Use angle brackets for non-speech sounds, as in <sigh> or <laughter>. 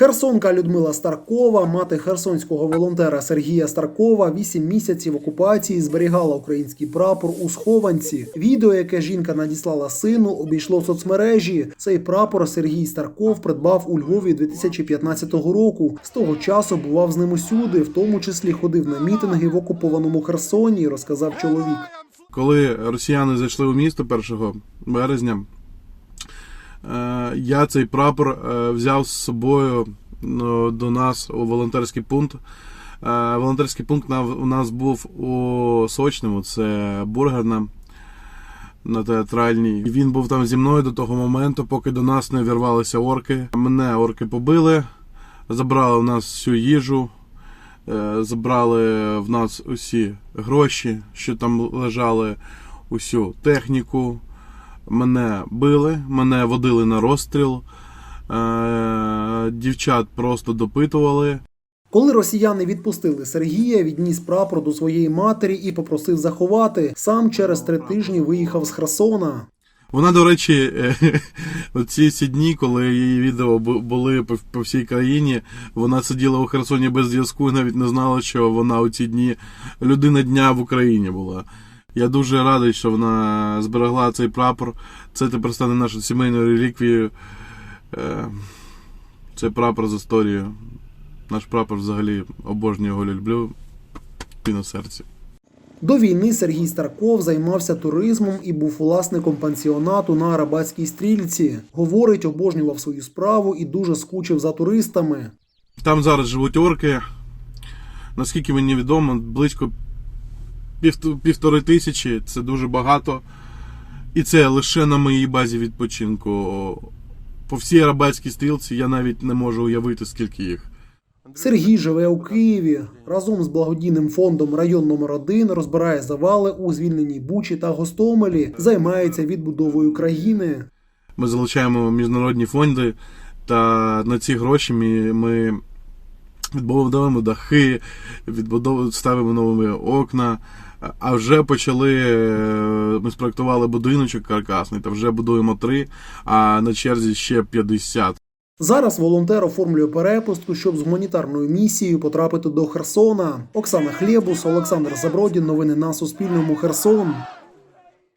Херсонка Людмила Старкова, мати херсонського волонтера Сергія Старкова, 8 місяців окупації зберігала український прапор у схованці. Відео, яке жінка надіслала сину, обійшло соцмережі. Цей прапор Сергій Старков придбав у Львові 2015 року. З того часу бував з ним усюди, в тому числі ходив на мітинги в окупованому Херсоні, розказав чоловік. Коли росіяни зайшли у місто 1 березня, я цей прапор е, взяв з собою ну, до нас у волонтерський пункт. Е, Волонтерський пункт у нас був у Сочному, це бургерна на театральній. Він був там зі мною до того моменту, поки до нас не вірвалися орки. Мене орки побили, забрали у нас всю їжу, е, забрали в нас усі гроші, що там лежали, усю техніку. Мене били, мене водили на розстріл. Е, Дівчат просто допитували. Коли росіяни відпустили Сергія, відніс прапор до своєї матері і попросив заховати. Сам через три тижні виїхав з Херсона. Вона, до речі, <laughs> ці всі дні, коли її відео були по всій країні, вона сиділа у Херсоні без зв'язку і навіть не знала, що вона у ці дні людина дня в Україні була. Я дуже радий, що вона зберегла цей прапор. Це тепер стане нашою сімейною реліквією. Е, Це прапор з історією. Наш прапор взагалі обожнюю його люблю. Він у серці. До війни Сергій Старков займався туризмом і був власником пансіонату на Арабатській стрільці. Говорить, обожнював свою справу і дуже скучив за туристами. Там зараз живуть орки. Наскільки мені відомо, близько півтори тисячі це дуже багато. І це лише на моїй базі відпочинку. По всій арабатській стрілці я навіть не можу уявити, скільки їх. Сергій живе у Києві. Разом з благодійним фондом район номер 1 розбирає завали у звільненій Бучі та Гостомелі, займається відбудовою країни. Ми залучаємо міжнародні фонди, та на ці гроші ми, ми відбудовуємо дахи, відбудовуємо, ставимо нові окна. А вже почали. е, Ми спроектували будиночок каркасний, та вже будуємо три, а на черзі ще 50. Зараз волонтер оформлює перепустку, щоб з гуманітарною місією потрапити до Херсона. Оксана Хлєбус, Олександр Забродін. Новини на Суспільному. Херсон.